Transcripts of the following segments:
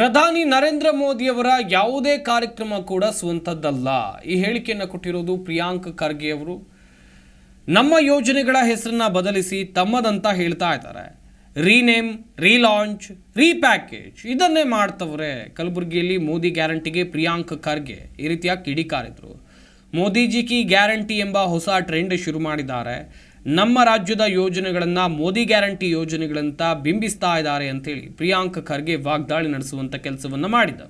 ಪ್ರಧಾನಿ ನರೇಂದ್ರ ಮೋದಿಯವರ ಯಾವುದೇ ಕಾರ್ಯಕ್ರಮ ಕೂಡ ಸ್ವಂತದ್ದಲ್ಲ. ಈ ಹೇಳಿಕೆಯನ್ನು ಕೊಟ್ಟಿರೋದು ಪ್ರಿಯಾಂಕ್ ಖರ್ಗೆ ಅವರು. ನಮ್ಮ ಯೋಜನೆಗಳ ಹೆಸರನ್ನ ಬದಲಿಸಿ ತಮ್ಮದಂತ ಹೇಳ್ತಾ ಇದ್ದಾರೆ. ರೀನೇಮ್, ರೀಲಾಂಚ್, ರೀಪ್ಯಾಕೇಜ್ ಇದನ್ನೇ ಮಾಡ್ತವ್ರೆ. ಕಲಬುರಗಿಯಲ್ಲಿ ಮೋದಿ ಗ್ಯಾರಂಟಿಗೆ ಪ್ರಿಯಾಂಕ್ ಖರ್ಗೆ ಈ ರೀತಿಯಾಗಿ ಕಿಡಿಕಾರಿದ್ರು. ಮೋದಿಜಿ ಕಿ ಗ್ಯಾರಂಟಿ ಎಂಬ ಹೊಸ ಟ್ರೆಂಡ್ ಶುರು ಮಾಡಿದ್ದಾರೆ. ನಮ್ಮ ರಾಜ್ಯದ ಯೋಜನೆಗಳನ್ನು ಮೋದಿ ಗ್ಯಾರಂಟಿ ಯೋಜನೆಗಳಂತ ಬಿಂಬಿಸ್ತಾ ಇದ್ದಾರೆ ಅಂತೇಳಿ ಪ್ರಿಯಾಂಕ್ ಖರ್ಗೆ ವಾಗ್ದಾಳಿ ನಡೆಸುವಂತ ಕೆಲಸವನ್ನ ಮಾಡಿದ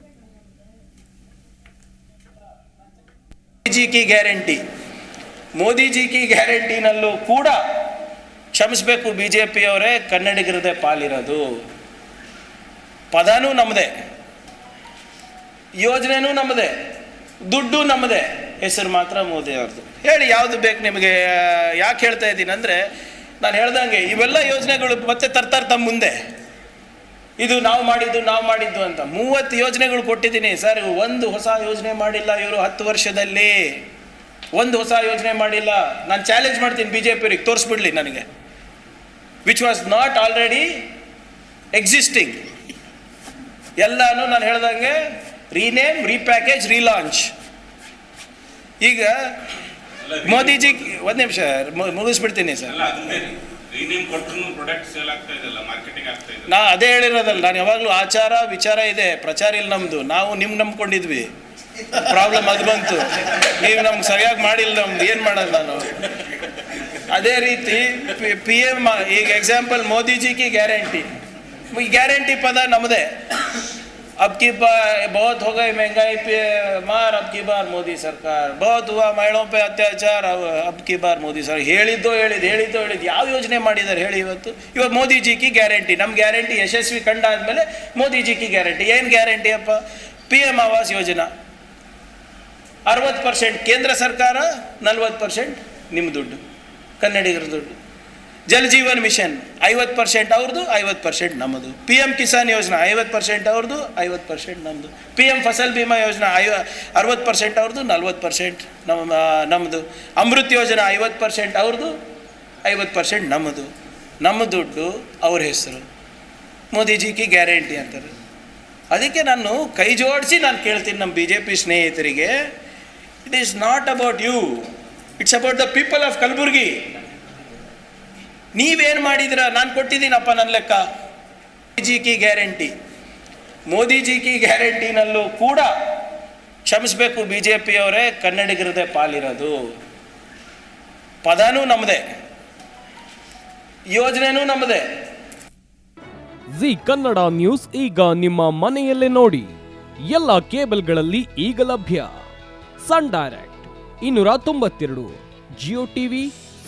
ಮೋದಿಜಿ ಕಿ ಗ್ಯಾರಂಟಿ. ಮೋದಿಜಿ ಕಿ ಗ್ಯಾರಂಟಿನಲ್ಲೂ ಕೂಡ ಕ್ಷಮಿಸಬೇಕು ಬಿ ಜೆ ಪಿಯವರೇ ಕನ್ನಡಿಗರದೇ ಪಾಲಿರೋದು. ಪದನೂ ನಮ್ಮದೇ ಯೋಜನೆನೂ ನಮ್ಮದೇ ದುಡ್ಡು ನಮ್ಮದೇ ಹೆಸರು ಮಾತ್ರ ಮೋದಿ ಅವ್ರದ್ದು ಹೇಳಿ, ಯಾವುದು ಬೇಕು ನಿಮಗೆ? ಯಾಕೆ ಹೇಳ್ತಾ ಇದ್ದೀನಿ ಅಂದರೆ, ನಾನು ಹೇಳ್ದಂಗೆ, ಇವೆಲ್ಲ ಯೋಜನೆಗಳು ಮತ್ತೆ ತರ್ತಾರೆ ತಮ್ಮ ಮುಂದೆ. ಇದು ನಾವು ಮಾಡಿದ್ದು ನಾವು ಮಾಡಿದ್ದು ಅಂತ. ಮೂವತ್ತು ಯೋಜನೆಗಳು ಕೊಟ್ಟಿದ್ದೀನಿ. ಸರ್, ಒಂದು ಹೊಸ ಯೋಜನೆ ಮಾಡಿಲ್ಲ ಇವರು ಹತ್ತು ವರ್ಷದಲ್ಲಿ. ಒಂದು ಹೊಸ ಯೋಜನೆ ಮಾಡಿಲ್ಲ. ನಾನು ಚಾಲೆಂಜ್ ಮಾಡ್ತೀನಿ ಬಿ ಜೆ ಪಿಯವ್ರಿಗೆ ತೋರಿಸ್ಬಿಡ್ಲಿ ನನಗೆ. Which was not already existing ಎಲ್ಲಾನು ನಾನು ಹೇಳ್ದಂಗೆ ರೀನೇಮ್ ರೀಪ್ಯಾಕೇಜ್ ರೀಲಾಂಚ್ ಈಗ ಮೋದಿಜಿ ಒಂದು ನಿಮಿಷ ಮುಗಿಸ್ಬಿಡ್ತೀನಿ ಸರ್. ನಾ ಅದೇ ಹೇಳಿರೋದಲ್ಲ ನಾನು ಯಾವಾಗಲೂ ಆಚಾರ ವಿಚಾರ ಇದೆ ಪ್ರಚಾರ ಇಲ್ಲ ನಮ್ಮದು ನಾವು ನಿಮ್ ನಂಬ್ಕೊಂಡಿದ್ವಿ. ಪ್ರಾಬ್ಲಮ್ ಅದು ಬಂತು. ನೀವು ನಮ್ಗೆ ಸರಿಯಾಗಿ ಮಾಡಿಲ್ಲ ನಮ್ದು ಏನು ಮಾಡೋದು ನಾನು? ಅದೇ ರೀತಿ ಪಿ ಎಂ ಈಗ ಎಕ್ಸಾಂಪಲ್ ಮೋದಿಜಿಗೆ ಗ್ಯಾರಂಟಿ. ಈ ಗ್ಯಾರಂಟಿ ಪದ ನಮ್ಮದೇ अब की बार बहुत हो गई महंगाई पे मार अब की बार मोदी सरकार बहुत हुआ महिलाओं पे अत्याचार अब अब की बार मोदी ಸರ್ ಹೇಳಿದ್ದು ಹೇಳಿದ್ದು ಹೇಳಿದ್ದು ಹೇಳಿದ್ದು ಯಾವ ಯೋಜನೆ ಮಾಡಿದ್ದಾರೆ ಹೇಳಿ ಇವತ್ತು ಇವಾಗ ಮೋದಿಜಿ ಕಿ ಗ್ಯಾರಂಟಿ ನಮ್ಮ ಗ್ಯಾರಂಟಿ ಯಶಸ್ವಿ ಕಂಡಾದ್ಮೇಲೆ ಮೋದಿಜಿ ಕಿ ಗ್ಯಾರಂಟಿ ಏನು ಗ್ಯಾರಂಟಿ ಅಪ್ಪ ಪಿ ಎಮ್ ಆವಾಸ್ ಯೋಜನಾ ಅರವತ್ತು ಪರ್ಸೆಂಟ್ ಕೇಂದ್ರ ಸರ್ಕಾರ ನಲ್ವತ್ತು ಪರ್ಸೆಂಟ್ ನಿಮ್ಮ ದುಡ್ಡು ಕನ್ನಡಿಗರ ದುಡ್ಡು ಜಲ್ ಜೀವನ್ ಮಿಷನ್, ಐವತ್ತು ಪರ್ಸೆಂಟ್ ಅವ್ರದ್ದು ಐವತ್ತು ಪರ್ಸೆಂಟ್ ನಮ್ಮದು ಪಿ ಎಂ ಕಿಸಾನ್ ಯೋಜನಾ, ಐವತ್ತು ಪರ್ಸೆಂಟ್ ಅವ್ರದ್ದು ಐವತ್ತು ಪರ್ಸೆಂಟ್ ನಮ್ಮದು ಪಿ ಎಂ ಫಸಲ್ ಬಿಮಾ ಯೋಜನಾ, ಐವ, ಅರವತ್ತು ಪರ್ಸೆಂಟ್ ಅವ್ರದ್ದು ನಲ್ವತ್ತು ಪರ್ಸೆಂಟ್ ನಮ್ಮ ನಮ್ಮದು ಅಮೃತ್ ಯೋಜನಾ, ಐವತ್ತು ಪರ್ಸೆಂಟ್ ಅವ್ರದ್ದು ಐವತ್ತು ಪರ್ಸೆಂಟ್ ನಮ್ಮದು ನಮ್ಮ ದುಡ್ಡು ಅವ್ರ ಹೆಸರು. ಮೋದಿಜಿ ಕಿ ಗ್ಯಾರಂಟಿ ಅಂತಾರೆ. ಅದಕ್ಕೆ ನಾನು ಕೈ ಜೋಡಿಸಿ ನಾನು ಕೇಳ್ತೀನಿ ನಮ್ಮ ಬಿ ಜೆ ಪಿ ಸ್ನೇಹಿತರಿಗೆ. It is not about you it's about the people of Kalaburagi ನೀವೇನು ಮಾಡಿದಿರ? ನಾನು ಕೊಟ್ಟಿದ್ದೀನಪ್ಪ ನನ್ನ ಲೆಕ್ಕ. ಮೋದಿಜಿ ಕಿ ಗ್ಯಾರಂಟಿ. ಮೋದಿಜಿ ಕಿ ಗ್ಯಾರಂಟಿನಲ್ಲೂ ಕೂಡ ಕ್ಷಮಿಸಬೇಕು ಬಿ ಜೆ ಪಿಯವರೇ ಕನ್ನಡಿಗರದೇ ಪಾಲಿರೋದು. ಪದನೂ ನಮ್ಮದೇ ಯೋಜನೆನೂ ನಮ್ಮದೇ ಜಿ ಕನ್ನಡ ನ್ಯೂಸ್ ಈಗ ನಿಮ್ಮ ಮನೆಯಲ್ಲೇ ನೋಡಿ. ಎಲ್ಲ ಕೇಬಲ್ಗಳಲ್ಲಿ ಈಗ ಲಭ್ಯ. ಸನ್ ಡೈರೆಕ್ಟ್, ಇನ್ನೂರ ತೊಂಬತ್ತೆರಡು, ಜಿಯೋ ಟಿವಿ